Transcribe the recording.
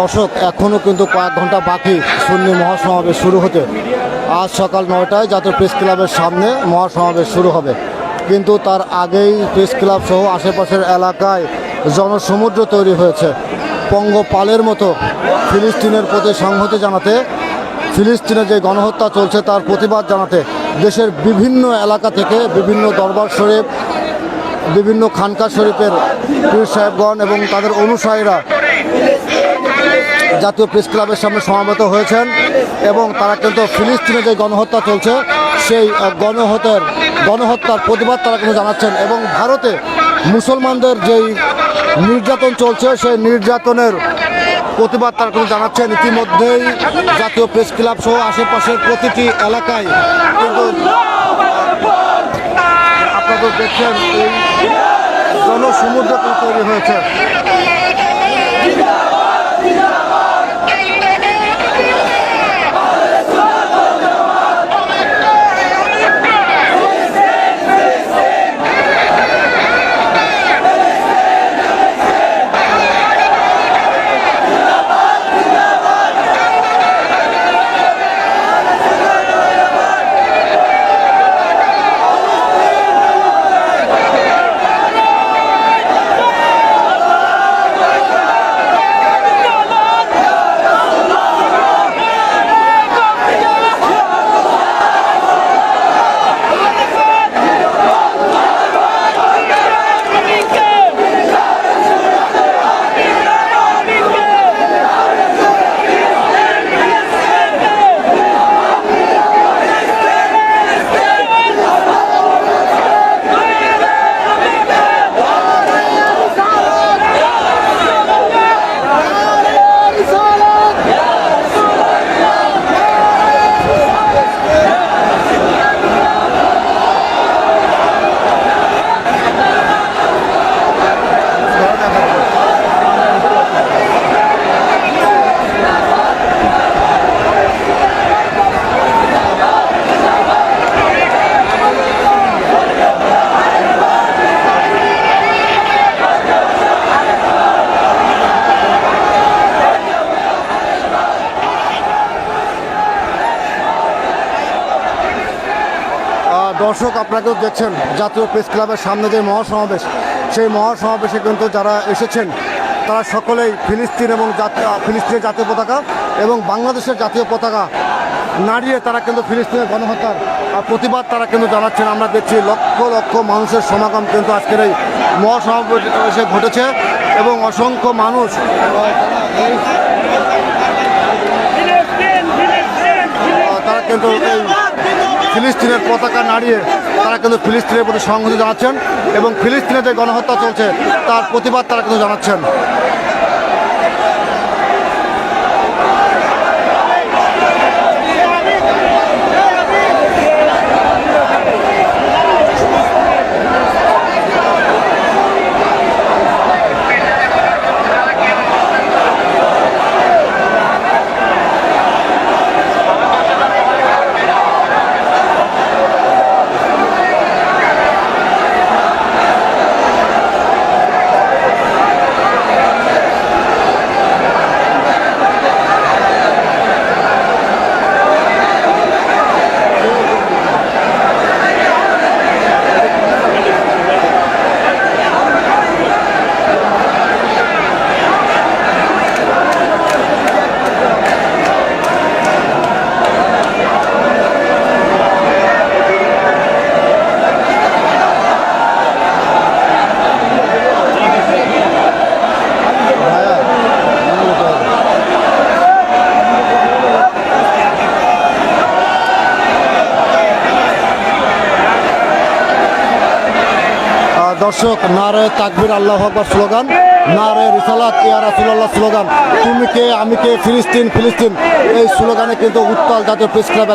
দর্শক এখনও কিন্তু কয়েক ঘণ্টা বাকি সুন্নি মহাসমাবেশ শুরু হতে। আজ সকাল নয়টায় জাতীয় প্রেস ক্লাবের সামনে মহাসমাবেশ শুরু হবে। কিন্তু তার আগেই প্রেস ক্লাব সহ আশেপাশের এলাকায় জনসমুদ্র তৈরি হয়েছে। পঙ্গপালের মতো ফিলিস্তিনের প্রতি সংহতি জানাতে, ফিলিস্তিনে যে গণহত্যা চলছে তার প্রতিবাদ জানাতে, দেশের বিভিন্ন এলাকা থেকে বিভিন্ন দরবার শরীফ, বিভিন্ন খানকা শরীফের পীর সাহেবগণ এবং তাদের অনুসারীরা জাতীয় প্রেস ক্লাবের সামনে সমাবেত হয়েছেন এবং তারা কিন্তু ফিলিস্তিনে যে গণহত্যা চলছে, সেই গণহত্যার গণহত্যার প্রতিবাদ তারা কিন্তু জানাচ্ছেন এবং ভারতে মুসলমানদের যেই নির্যাতন চলছে, সেই নির্যাতনের প্রতিবাদ তারা কিন্তু জানাচ্ছেন। ইতিমধ্যেই জাতীয় প্রেস ক্লাব সহ আশেপাশের প্রতিটি এলাকায় কিন্তু আপনারা দেখছেন এই জনসমুদ্র তৈরি হয়েছে। দর্শক আপনাকেও দেখছেন জাতীয় প্রেস ক্লাবের সামনে যে মহাসমাবেশ সেই মহাসমাবেশে কিন্তু যারা এসেছেন তারা সকলেই ফিলিস্তিন এবং জাতীয় ফিলিস্তিনের জাতীয় পতাকা এবং বাংলাদেশের জাতীয় পতাকা নাড়িয়ে তারা কিন্তু ফিলিস্তিনের গণহত্যার প্রতিবাদ তারা কিন্তু জানাচ্ছেন। আমরা দেখছি লক্ষ লক্ষ মানুষের সমাগম কিন্তু আজকের এই মহাসমাবেশে ঘটেছে এবং অসংখ্য মানুষ তারা তারা কিন্তু এই ফিলিস্তিনের পতাকা নাড়িয়ে তারা কিন্তু ফিলিস্তিনের প্রতি সংহতি জানাচ্ছেন এবং ফিলিস্তিনে যে গণহত্যা চলছে, তার প্রতিবাদ তারা কিন্তু জানাচ্ছেন। দর্শক, নারে তাকবির আল্লাহ আকবর স্লোগান, নারে রিসালাত ইয়া রাসূলুল্লাহ স্লোগান। তুমি কে, আমি কে, ফিলিস্তিন ফিলিস্তিন। এই স্লোগানে কিন্তু উত্তাল জাতীয় প্রেস ক্লাব